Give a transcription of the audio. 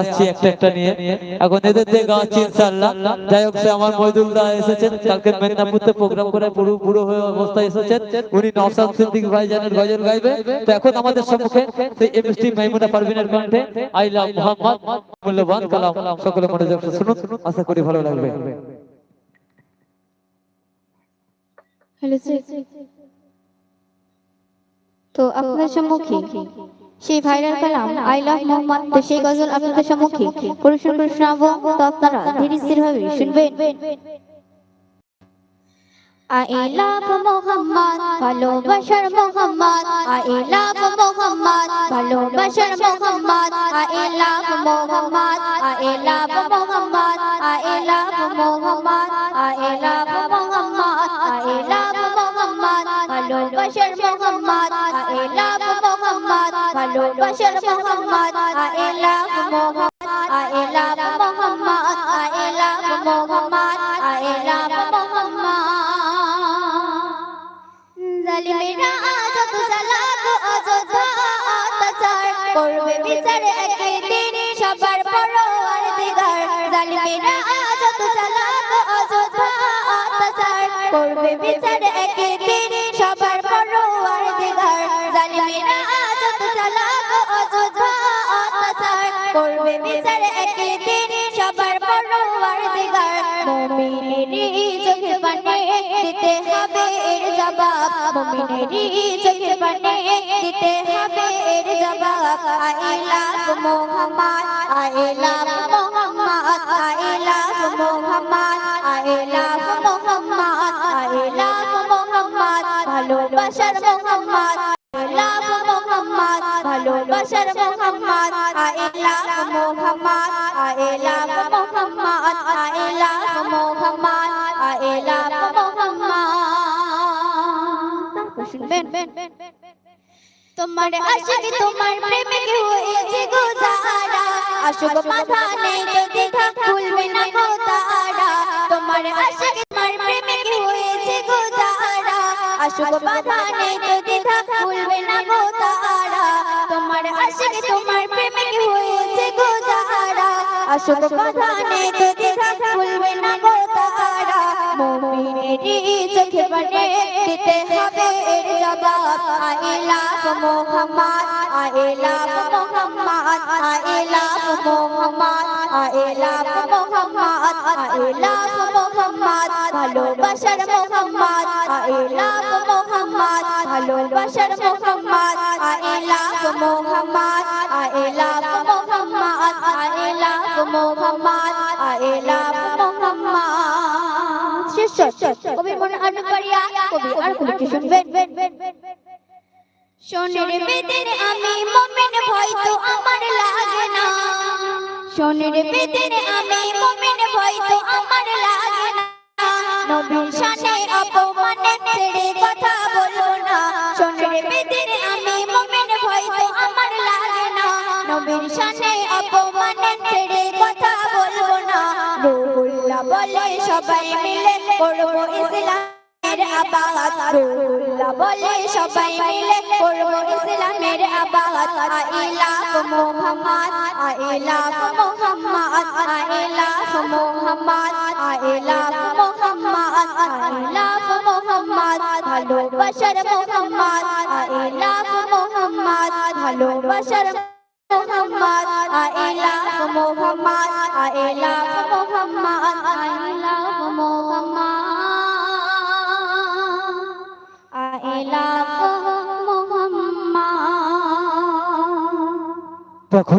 আসছি একটা একটা নিয়ে। এখন এদের দিয়ে গাচ্ছি ইনশাল্লাহ যাই হোক আমার মহিদুল্লাহ এসেছেন। কালকে মেদিনীপুরতে প্রোগ্রাম করে পুরো বুড়ো হয়ে অবস্থায় এসেছেন। উনি নওশাদ সিদ্দিক ভাই জানের গজল গাইবে। তো এখন আমাদের সম্মুখে সেই এমএসটি মাইমুনা পারভিনের কণ্ঠে আই লাভ মোহাম্মদ। মূল্যবান কালাম। সকলে মনোযোগ শুনুন। আশা করি ভালো লাগবে। তো আপনাদের সম্মুখে সেই ভাইরাল কালাম আই লাভ মোহাম্মদ তো সেই গজল আপনাদের সম্মুখে। করে শোনাবো, তো আপনারা ধীরে স্থির ভাবে শুনবেন। আই লাভ মোহাম্মদ ভালোবাসার মোহাম্মদ আই লাভ মোহাম্মদ ভালোবাসার Muhammad I love Muhammad I love Muhammad I love Muhammad love Muhammad, ভালোবাসার Muhammad I love Muhammad I love Muhammad I love Muhammad I love Muhammad. জালিমেরা যত চালাক অযোধ্যা অত্যাচার করবে বিচার একদিন, সবার পরোয়ার দিগার জালিমেরা যত চালাক অযোধ্যা অত্যাচার করবে বিচার করবে বিচার একদিন সবার পরোয়ার মুমিনেরই চোখের পানে দিতে হবে এর জবাব মুমিনেরই চোখের পানে দিতে হবে এর জবাব I love Muhammad I love Muhammad I love Muhammad I ভালোবাসার মোহাম্মদ আই মোহাম্মদ, ভালোবাসার Muhammad I Muhammad I Muhammad I Muhammad I Muhammad. তোমার আশিক, তোমার প্রেমিক হয়েছে গো যারা। আশুক মাথা নেই তো দেখা, ভুলবে না গো তারা। তোমার আশিক, তোমার প্রেমিক হয়েছে গো যারা। আশুক মাথা নেই তো দেখা ভুলবে না গো তারা তোমার আশিক তোমার প্রেমিক হয়েছে গো যারা আশুক মাথা নেই তো দেখা ভুলবে না গো তারা মুমিনেরই চোখে পানে দিতে হবে এর জবাব। I love Muhammad I love Muhammad I love Muhammad I love Muhammad. আমি মোমেন ভয় তো আমার সোনের বেদের আমি মোমেন ভয় তো আমার লাগে না। নবীর শানে অপমানে ছেড়ে কথা বলব না। সোনের বেদের আমি মোমেন ভয় তো আমার লাগে না। নবীর শানে অপমানে ছেড়ে কথা বলব না। রুহুল্লাহ বলে সবাই মিলে করব ইসলামের আবাদ রুহুল্লাহ বলে সবাই মিলে করব ইসলামের আবাদ I Muhammad I love Muhammad I love Muhammad I love Muhammad I Muhammad. ভালোবাসার মোহাম্মদ আই মোহাম্মদ। ভালোবাসার মোহাম্মদ আই মোহাম্মদ আই তখন